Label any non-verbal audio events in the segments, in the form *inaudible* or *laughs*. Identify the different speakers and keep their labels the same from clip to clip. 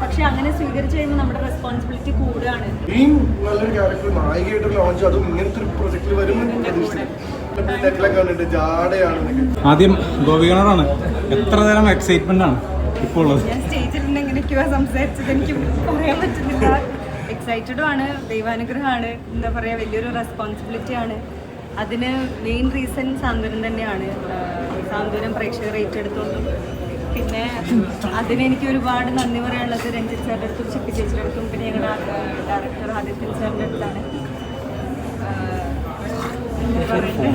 Speaker 1: പക്ഷെ അങ്ങനെ സ്വീകരിച്ചു കഴിയുമ്പോൾ നമ്മുടെ റെസ്പോൺസിബിലിറ്റി കൂടുകയാണ്.
Speaker 2: നല്ലൊരു ക്യാരക്ടർ നായികയായിട്ട് ലോഞ്ച് അതും ഇങ്ങനത്തെ ഒരു പ്രൊജക്റ്റിൽ വരും
Speaker 3: ആദ്യം ഗോപികണറാണ് എത്ര നേരം എക്സൈറ്റ്മെന്റ് ആണ് ഇപ്പോൾ ഉള്ളത്?
Speaker 1: ഞാൻ സ്റ്റേജിൽ നിന്ന് എങ്ങനെയൊക്കെയോ സംസാരിച്ചത്. എനിക്ക് പറയാൻ പറ്റുന്നില്ല. എക്സൈറ്റഡും ആണ് ദൈവാനുഗ്രഹമാണ്. എന്താ പറയുക വലിയൊരു റെസ്പോൺസിബിലിറ്റി ആണ്. അതിന് മെയിൻ റീസൺ സാന്ത്വനം തന്നെയാണ്. സാന്ത്വനം പ്രേക്ഷകർ ഏറ്റെടുത്തോണ്ടും പിന്നെ അതിന് എനിക്ക് ഒരുപാട് നന്ദി പറയാനുള്ളത് രഞ്ജിത്ത് സാറിന്റെ അടുത്തും ചിപ്പി ചേച്ചിയുടെ അടുത്തും പിന്നെ ഞങ്ങളുടെ ഡയറക്ടർ ആദിത്യൻ സാറിന്റെ അടുത്താണ്?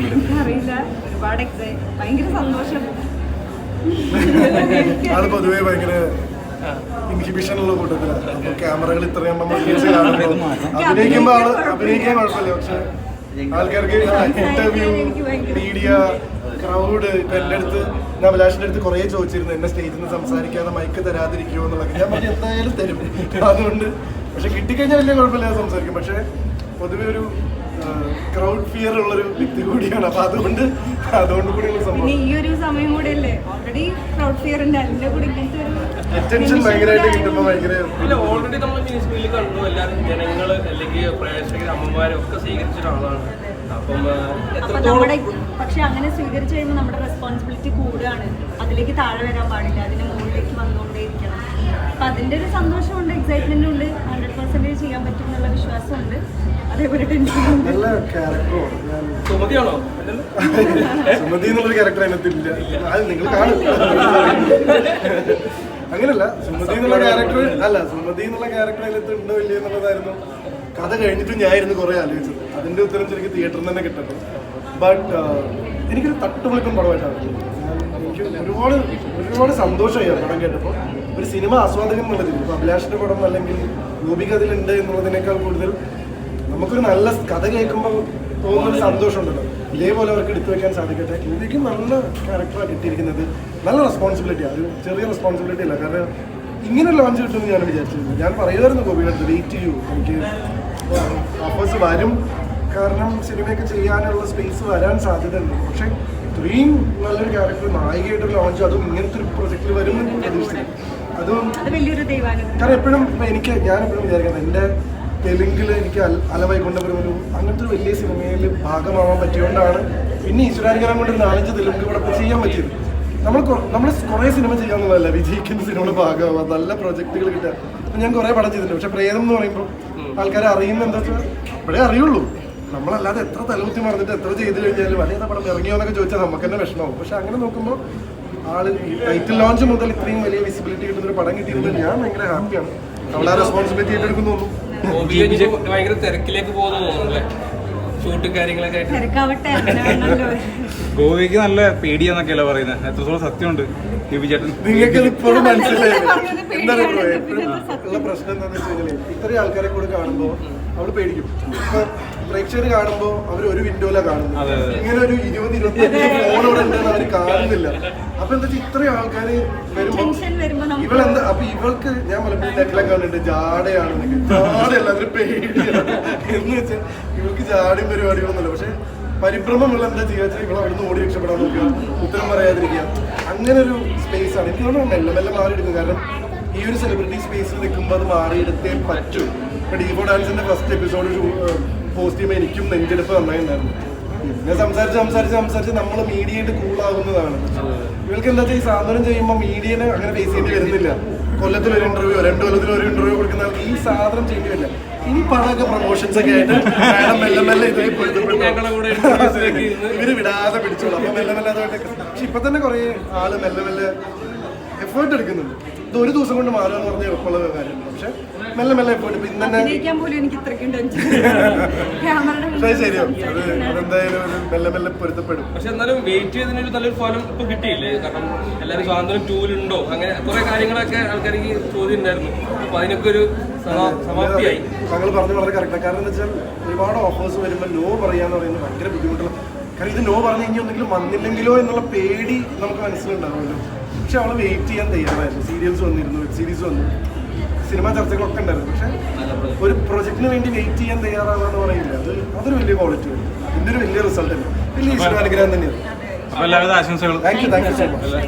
Speaker 1: എനിക്കറിയില്ല ഒരുപാട് എക്സൈ ഭയങ്കര സന്തോഷം. *laughs*
Speaker 2: പൊതുവേ ഭയങ്കര ഉള്ള കൂട്ടത്തിലാണ് അപ്പൊ ക്യാമറകൾ ഇത്രയും നമ്മൾ അഭിനയിക്കുമ്പോ അഭിനയിക്കാൻ കുഴപ്പമില്ല. പക്ഷെ ആൾക്കാർക്ക് ഇന്റർവ്യൂ മീഡിയ ക്രൗഡ് ഇപ്പൊ എന്റെ അടുത്ത് ഞാൻ അഭിലാഷിന്റെ അടുത്ത് കുറേ ചോദിച്ചിരുന്നു എന്നെ സ്റ്റേജിൽ നിന്ന് സംസാരിക്കാതെ മൈക്ക് തരാതിരിക്കുമോ എന്നുള്ളത്. ഞാൻ പറഞ്ഞു എന്തായാലും തരും. അതുകൊണ്ട് പക്ഷെ കിട്ടിക്കഴിഞ്ഞാൽ വലിയ കുഴപ്പമില്ല സംസാരിക്കും. പക്ഷെ പൊതുവെ ഒരു ക്രൗഡ് ഫിയർ ഉള്ളൊരു വ്യക്തി കൂടിയാണ്. അപ്പൊ അതുകൊണ്ട് അതുകൊണ്ട് കൂടി
Speaker 1: പിന്നെ ഈ ഒരു സമയം കൂടെ അല്ലേ ഓൾറെഡി ക്രൗഡ് ഫിയർ ഉണ്ട്. അതിന്റെ കൂടെ ഇങ്ങനത്തെ ഒരു
Speaker 2: അറ്റൻഷൻ ഭയങ്കരമായിട്ട് കിട്ടുമ്പോൾ ഭയങ്കര
Speaker 4: ഓൾറെഡി നമ്മൾ മ്യൂസിക്കിൽ കണ്ടു. എല്ലാവരും ജനങ്ങൾ അല്ലെങ്കിൽ പ്രേക്ഷകർ അമ്മമാരും ഒക്കെ സ്വീകരിച്ച ഒരാളാണ് അപ്പം
Speaker 1: നമ്മുടെ പക്ഷെ അങ്ങനെ സ്വീകരിച്ചു കഴിയുമ്പോൾ നമ്മുടെ റെസ്പോൺസിബിലിറ്റി കൂടുകയാണ്. അതിലേക്ക് താഴെ വരാൻ പാടില്ല അതിന് മുകളിലേക്ക് വന്നുകൊണ്ടേയിരിക്കണം. അപ്പൊ അതിന്റെ ഒരു സന്തോഷമുണ്ട് എക്സൈറ്റ്മെന്റ് ഉണ്ട് ഹൺഡ്രഡ് പെർസെന്റേജ് ചെയ്യാൻ പറ്റും എന്നുള്ള വിശ്വാസമുണ്ട്. അതേപോലെ
Speaker 2: നല്ല ക്യാരക്ടറാണ്
Speaker 4: സുമതിയാണോ? *laughs*
Speaker 2: സുമതി എന്നുള്ളൊരു ക്യാരക്ടർ അതിനകത്തില്ല അത് നിങ്ങൾ കാണും. *laughs* അങ്ങനല്ല സുമതി എന്നുള്ള ക്യാരക്ടർ അല്ല സുമതി എന്നുള്ള ക്യാരക്ടർ അതിനകത്ത് ഉണ്ടോ ഇല്ലയോ എന്നുള്ളതായിരുന്നു. കഥ കഴിഞ്ഞിട്ട് ഞാൻ ഞാനായിരുന്നു കുറെ ആലോചിച്ചത് അതിന്റെ ഉത്തരം എനിക്ക് തിയേറ്ററിൽ തന്നെ കിട്ടട്ടെ. ബട്ട് എനിക്കൊരു തട്ടുപൊളിക്കും പടമായിട്ടാണ് എനിക്ക് ഒരുപാട് ഒരുപാട് സന്തോഷമായി ആ പടം കേട്ടപ്പോൾ. ഒരു സിനിമ ആസ്വാദകൻ എന്നുള്ളതിൽ ഇപ്പോൾ അഭിലാഷിന്റെ പടം അല്ലെങ്കിൽ ഗോപിക അതിലുണ്ട് എന്നുള്ളതിനേക്കാൾ കൂടുതൽ നമുക്കൊരു നല്ല കഥ കേൾക്കുമ്പോൾ തോന്നുന്ന സന്തോഷം സന്തോഷമുണ്ടല്ലോ. ഇതേപോലെ അവർക്ക് എടുത്തു വെക്കാൻ സാധിക്കട്ടെ. ഗോപിക്ക് നല്ല ക്യാരക്ടറാണ് കിട്ടിയിരിക്കുന്നത് നല്ല റെസ്പോൺസിബിലിറ്റിയാണ് ഒരു ചെറിയ റെസ്പോൺസിബിലിറ്റി അല്ല. കാരണം ഇങ്ങനെ ലോഞ്ച് കിട്ടുമെന്ന് ഞാൻ വിചാരിച്ചിരുന്നു. ഞാൻ പറയുമായിരുന്നു ഗോപിയുടെ വെയിറ്റ് ചെയ്യൂ. എനിക്ക് ഓഫേഴ്സ് വരും. കാരണം സിനിമയൊക്കെ ചെയ്യാനുള്ള സ്പേസ് വരാൻ സാധ്യതയുണ്ട്. പക്ഷേ ഇത്രയും നല്ലൊരു ക്യാരക്ടർ നായികയായിട്ട് ലോഞ്ച് അതും ഇങ്ങനത്തെ ഒരു പ്രൊജക്റ്റിൽ വരും പ്രതീക്ഷിച്ചില്ല. അതും കാരണം എപ്പോഴും എനിക്ക് ഞാൻ എപ്പോഴും വിചാരിക്കുന്നത് എന്റെ തെലുങ്കിൽ എനിക്ക് അലവായി കൊണ്ടുവരും ഒരു അങ്ങനത്തെ ഒരു വലിയ സിനിമയിൽ ഭാഗമാവാൻ പറ്റിയതുകൊണ്ടാണ് പിന്നെ ഈശ്വരാനുഗ്രഹം കൊണ്ട് നാലഞ്ച് തെലുങ്ക് ഇവിടെ ചെയ്യാൻ പറ്റിയത്. നമ്മൾ നമ്മൾ കുറേ സിനിമ ചെയ്യാമെന്നുള്ളതല്ല വിജയിക്കുന്ന സിനിമയുടെ ഭാഗമാവാം നല്ല പ്രൊജക്റ്റുകൾ കിട്ടുക. ഞാൻ കുറേ പടം ചെയ്തിട്ടുണ്ട്. പക്ഷെ പ്രേതം എന്ന് പറയുമ്പോൾ ആൾക്കാരെ അറിയുന്ന എന്താ വെച്ചാൽ ഇപ്പോഴേ അറിയുള്ളൂ. നമ്മളല്ലാതെ എത്ര തലകുത്തി മറന്നിട്ട് എത്ര ചെയ്ത് കഴിഞ്ഞാലും അതേതാ പടം ഇറങ്ങിയോ എന്നൊക്കെ ചോദിച്ചാൽ നമുക്ക് തന്നെ വിഷമമാവും. പക്ഷെ അങ്ങനെ നോക്കുമ്പോൾ ആൾ ടൈറ്റിൽ ലോഞ്ച് മുതൽ ഇത്രയും വലിയ വിസിബിലിറ്റി കിട്ടുന്ന ഒരു പടം കിട്ടിയിരുന്നത് ഞാൻ ഭയങ്കര ഹാപ്പിയാണ് നമ്മളാ ആ റെസ്പോൺസിബിലിറ്റി ഏറ്റെടുക്കുന്നു
Speaker 4: ഭയങ്കര തിരക്കിലേക്ക് പോകുന്നു ഷൂട്ട് കാര്യങ്ങളൊക്കെ
Speaker 3: ഗോപിക്ക് നല്ല പേടിയാന്നൊക്കെയല്ലേ പറയുന്നത് എത്രത്തോളം സത്യമുണ്ട് ചേട്ടൻ?
Speaker 2: നിങ്ങൾക്ക് ഇപ്പോഴും മനസ്സിലായി. എന്താ ഉള്ള പ്രശ്നം എന്താണെന്ന് വെച്ച് കഴിഞ്ഞാൽ ഇത്രയും ആൾക്കാരെ കൂടെ കാണുമ്പോൾ അവൾ പേടിക്കും. പ്രേക്ഷകർ കാണുമ്പോൾ അവർ ഒരു വിൻഡോയിലാണ് കാണുന്നത്. ഇങ്ങനെ ഒരു ഇരുപത് അവർ കാണുന്നില്ല അപ്പൊ എന്താ വെച്ചാൽ ഇത്രയും
Speaker 1: ആൾക്കാര് വരുമ്പോ
Speaker 2: ഇവളെന്താ? അപ്പൊ ഇവൾക്ക് ഞാൻ മലപ്പുറം നെറ്റിലൊക്കെ കണ്ടിട്ട് ജാടയാണ് ജാടയല്ല അതൊരു പേടിയാണ്. എന്ന് വെച്ചാൽ ഇവൾക്ക് ജാടയും പരിപാടികളൊന്നുമില്ല. പക്ഷെ പരിഭ്രമം ഉള്ള എന്താ ചെയ്യുക ഇവൾ അവിടുന്ന് ഓടി രക്ഷപ്പെടാൻ നോക്കുക ഉത്തരം പറയാതിരിക്കുക. അങ്ങനെ ഒരു സ്പേസ് ആണ്. എനിക്ക് തോന്നുന്നു മെല്ലെ മെല്ലെ മാറിയെടുക്കും കാരണം ഈ ഒരു സെലിബ്രിറ്റി സ്പേസിൽ നിൽക്കുമ്പോൾ അത് മാറിയെടുത്തേ പറ്റൂ. ഇപ്പൊ ഡീബോ ഡാൻസിന്റെ ഫസ്റ്റ് എപ്പിസോഡ് പോസ്റ്റ് ചെയ്യുമ്പോൾ എനിക്കും നെഞ്ചെടുപ്പ് നന്നായിട്ടുണ്ടായിരുന്നു പിന്നെ സംസാരിച്ച് സംസാരിച്ച് സംസാരിച്ച് നമ്മൾ മീഡിയയായിട്ട് കൂളാവുന്നതാണ്. ഇവൾക്ക് എന്താ വെച്ചാൽ ഈ സാധനം ചെയ്യുമ്പോൾ മീഡിയനെ അങ്ങനെ ഫേസ് ചെയ്യേണ്ടി വരുന്നില്ല. കൊല്ലത്തിൽ ഒരു ഇന്റർവ്യൂ രണ്ട് കൊല്ലത്തിൽ ഒരു ഇന്റർവ്യൂ കൊടുക്കുന്ന ആൾക്ക് ഈ സാധനം ചെയ്യേണ്ടി വരില്ല. ഇനി പടമൊക്കെ പ്രൊമോഷൻസ് ഒക്കെ ആയിട്ട് മാഡം മെല്ലെ മെല്ലെ ഇവർ വിടാതെ പിടിച്ചോളൂ. അപ്പൊ മെല്ലെ മെല്ലെ അതുമായിട്ട് പക്ഷെ ഇപ്പൊ തന്നെ കുറെ ആൾ മെല്ലെ മെല്ലെ എഫേർട്ട് എടുക്കുന്നുണ്ട്. ഇത് ഒരു ദിവസം കൊണ്ട് മാറുക എന്ന് പറഞ്ഞാൽ എളുപ്പമുള്ള കാര്യമാണ് പക്ഷെ മെല്ലെ മെല്ലെ പോയി ഇപ്പൊ ഇന്ന് പക്ഷേ ശരിയോ അത് അതെന്തായാലും ഒരു മെല്ലെ മെല്ലെ പൊരുത്തപ്പെടും.
Speaker 4: പക്ഷെ എന്നാലും വെയിറ്റ് ചെയ്തതിനൊരു നല്ലൊരു ഫലം ഇപ്പൊ കിട്ടിയില്ലേ? കാരണം എല്ലാവരും സ്വാതന്ത്ര്യം ടൂലുണ്ടോ? അങ്ങനെ കുറെ കാര്യങ്ങളൊക്കെ ആൾക്കാർക്ക് ചോദ്യം ഉണ്ടായിരുന്നു. അപ്പൊ അതിനൊക്കെ ഒരു സമ- സമാപ്തിയായി.
Speaker 2: താങ്കൾ പറഞ്ഞ വളരെ കറക്റ്റാണ് കാരണം എന്താ വെച്ചാൽ ഒരുപാട് ഓഫേഴ്സ് വരുമ്പോൾ നോ പറയാന്ന് പറയുന്നത് ഭയങ്കര ബുദ്ധിമുട്ടുള്ള കാരണം ഇത് നോ പറഞ്ഞു കഴിഞ്ഞാൽ ഒന്നെങ്കിലും വന്നില്ലെങ്കിലോ എന്നുള്ള പേടി നമുക്ക് മനസ്സിലുണ്ടാവുമല്ലോ. പക്ഷെ അവൾ വെയിറ്റ് ചെയ്യാൻ തയ്യാറായിരുന്നു. സീരിയൽസ് വന്നിരുന്നു വെബ് സീരീസ് വന്നു. സിനിമ ചർച്ചകളൊക്കെ ഉണ്ടായിരുന്നു. പക്ഷെ ഒരു പ്രൊജക്ടിന് വേണ്ടി വെയിറ്റ് ചെയ്യാൻ തയ്യാറാവാന്ന് പറയില്ല. അത് അതൊരു വലിയ ക്വാളിറ്റി ആയിരുന്നു. ഇതിന്റെ ഒരു വലിയ റിസൾട്ട് തന്നെ. വലിയ അനുഗ്രഹം തന്നെയാണ്. Thank you thank you so much